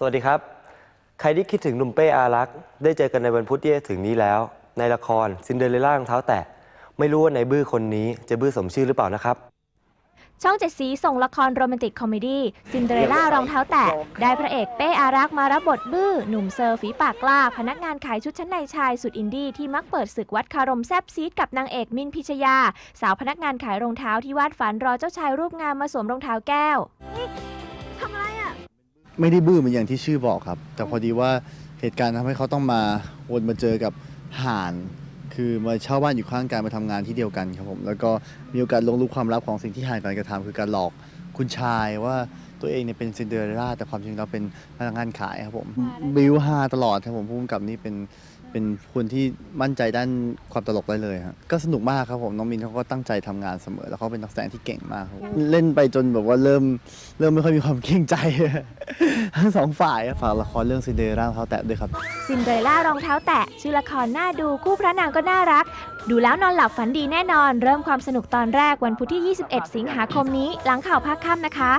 สวัสดีครับ ใครที่คิดถึงหนุ่มเป้อารักษ์ได้เจอกันในวันพุธที่จะถึงนี้แล้ว ในละครซินเดอเรลล่ารองเท้าแตะไม่รู้ว่าในบื้อคนนี้จะบื้อสมชื่อหรือเปล่านะครับ ช่องเจ็ดสีส่งละครโรแมนติกคอมเมดี้ซินเดอเรลล่ารองเท้าแตะได้พระเอกเป้อารักษ์มารับบทบื้อหนุ่มเซอร์ฝีปากกล้า พนักงานขายชุดชั้นในชายสุดอินดี้ที่มักเปิดศึกวัดคารมแซบซีดกับนางเอกมินพิชยา สาวพนักงานขายรองเท้าที่วาดฝันรอเจ้าชายรูปงามมาสวมรองเท้าแก้ว ไม่ได้บื้อเหมือนอย่างที่ชื่อบอกครับ แต่พอดีว่าเหตุการณ์ทำให้เขาต้องมาวนมาเจอกับห่าน คือมาเช่าบ้านอยู่ข้างกันมาทำงานที่เดียวกันครับผมแล้วก็มีโอกาสลงรู้ความลับของสิ่งที่ห่านกันกระทำคือการหลอกคุณชายว่าตัวเองเนี่ยเป็นซินเดอเรลล่าแต่ความจริงเราเป็นพนักงานขายครับผมบิวฮาตลอดครับผมผู้กำกับนี่เป็น เป็นคนที่มั่นใจด้านความตลกได้เลยครับก็สนุกมากครับผมน้องมินเขาก็ตั้งใจทำงานเสมอ แล้วเขาเป็นนักแสดงที่เก่งมากครับเล่นไปจนแบบว่าเริ่มเริ่มไม่ค่อยมีความเกรงใจทั้งสองฝ่ายฝากละครเรื่องซินเดอเรลล่างเขาแตะด้วยครับซินเดอเรลล่ารองเท้าแตะชื่อละครน่าดูคู่พระนางก็น่ารัก ดูแล้วนอนหลับฝันดีแน่นอน เริ่มความสนุกตอนแรกวันพุธที่ 21 สิงหาคมนี้ หลังข่าวภาคค่ำนะคะ